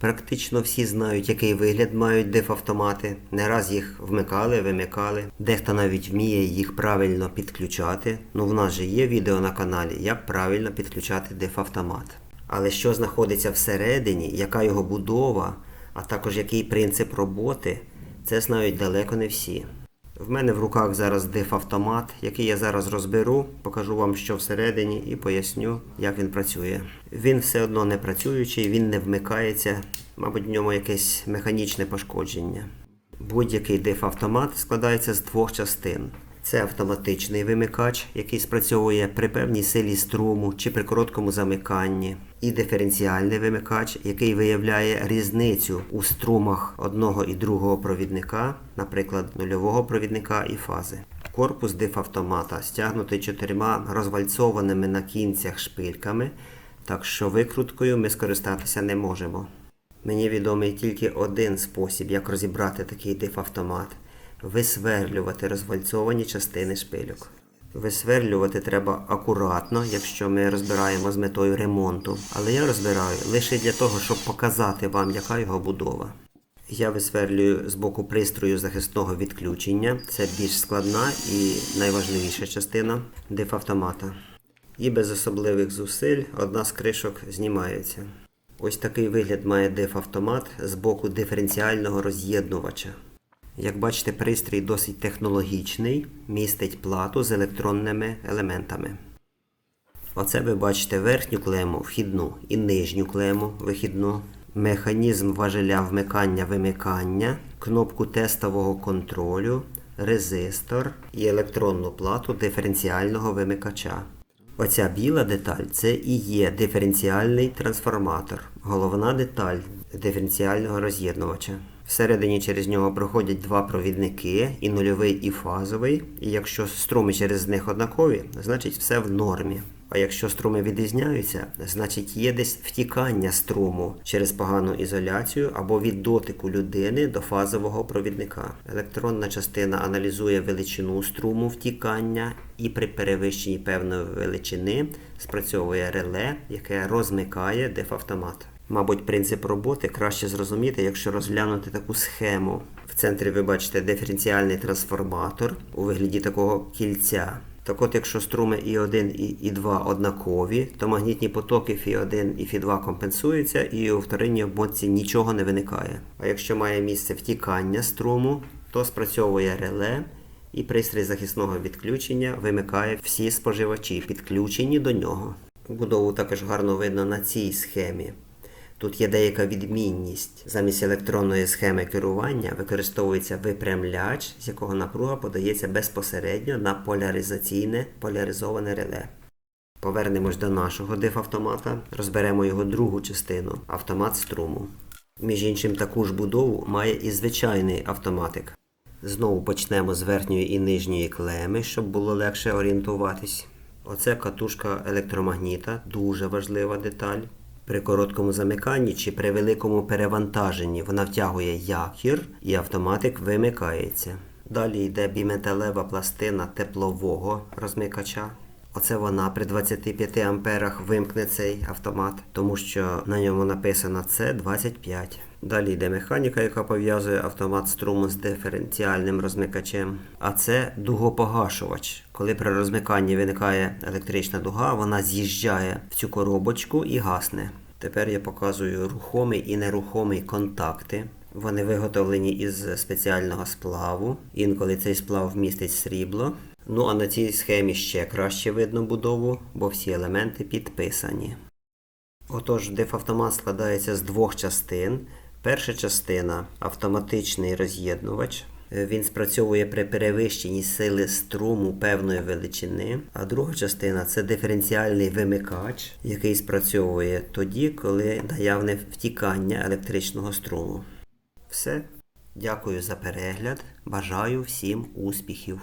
Практично всі знають, який вигляд мають дифавтомати. Не раз їх вмикали, вимикали. Дехто навіть вміє їх правильно підключати. Ну, в нас же є відео на каналі, як правильно підключати дифавтомат. Але що знаходиться всередині, яка його будова, а також який принцип роботи, це знають далеко не всі. В мене в руках зараз дифавтомат, який я зараз розберу, покажу вам, що всередині, і поясню, як він працює. Він все одно не працюючий, він не вмикається, мабуть, в ньому якесь механічне пошкодження. Будь-який дифавтомат складається з двох частин. Це автоматичний вимикач, який спрацьовує при певній силі струму чи при короткому замиканні, і диференціальний вимикач, який виявляє різницю у струмах одного і другого провідника, наприклад, нульового провідника і фази. Корпус дифавтомата стягнутий чотирма розвальцованими на кінцях шпильками, так що викруткою ми скористатися не можемо. Мені відомий тільки один спосіб, як розібрати такий дифавтомат висверлювати розвальцовані частини шпильок. Висверлювати треба акуратно, якщо ми розбираємо з метою ремонту, але я розбираю лише для того, щоб показати вам, яка його будова. Я висверлюю з боку пристрою захисного відключення. Це більш складна і найважливіша частина дифавтомата. І без особливих зусиль одна з кришок знімається. Ось такий вигляд має дифавтомат з боку диференціального роз'єднувача. Як бачите, пристрій досить технологічний, містить плату з електронними елементами. Оце ви бачите верхню клему вхідну і нижню клему вихідну, механізм важеля вмикання-вимикання, кнопку тестового контролю, резистор і електронну плату диференціального вимикача. Оця біла деталь це і є диференціальний трансформатор, головна деталь диференціального роз'єднувача. Всередині через нього проходять два провідники, і нульовий, і фазовий. І якщо струми через них однакові, значить все в нормі. А якщо струми відрізняються, значить є десь втікання струму через погану ізоляцію або від дотику людини до фазового провідника. Електронна частина аналізує величину струму втікання і при перевищенні певної величини спрацьовує реле, яке розмикає дефавтомат. Мабуть, принцип роботи краще зрозуміти, якщо розглянути таку схему. В центрі ви бачите диференціальний трансформатор у вигляді такого кільця. Так от, якщо струми І1 і І2 однакові, то магнітні потоки Фі1 і Фі2 компенсуються і у вторинній обмотці нічого не виникає. А якщо має місце втікання струму, то спрацьовує реле і пристрій захисного відключення вимикає всі споживачі, підключені до нього. Будову також гарно видно на цій схемі. Тут є деяка відмінність. Замість електронної схеми керування використовується випрямляч, з якого напруга подається безпосередньо на поляризаційне поляризоване реле. Повернемось до нашого дифавтомата, розберемо його другу частину автомат струму. Між іншим, таку ж будову має і звичайний автоматик. Знову почнемо з верхньої і нижньої клеми, щоб було легше орієнтуватись. Оце катушка електромагніта, дуже важлива деталь. При короткому замиканні чи при великому перевантаженні вона втягує якір і автоматик вимикається. Далі йде біметалева пластина теплового розмикача. Оце вона при 25 амперах вимкне цей автомат, тому що на ньому написано С25. Далі йде механіка, яка пов'язує автомат струму з диференціальним розмикачем. А це дугопогашувач. Коли при розмиканні виникає електрична дуга, вона з'їжджає в цю коробочку і гасне. Тепер я показую рухомий і нерухомий контакти. Вони виготовлені із спеціального сплаву. Інколи цей сплав містить срібло. Ну а на цій схемі ще краще видно будову, бо всі елементи підписані. Отож, дифавтомат складається з двох частин. Перша частина автоматичний роз'єднувач. Він спрацьовує при перевищенні сили струму певної величини. А друга частина це диференціальний вимикач, який спрацьовує тоді, коли наявне втікання електричного струму. Все. Дякую за перегляд. Бажаю всім успіхів!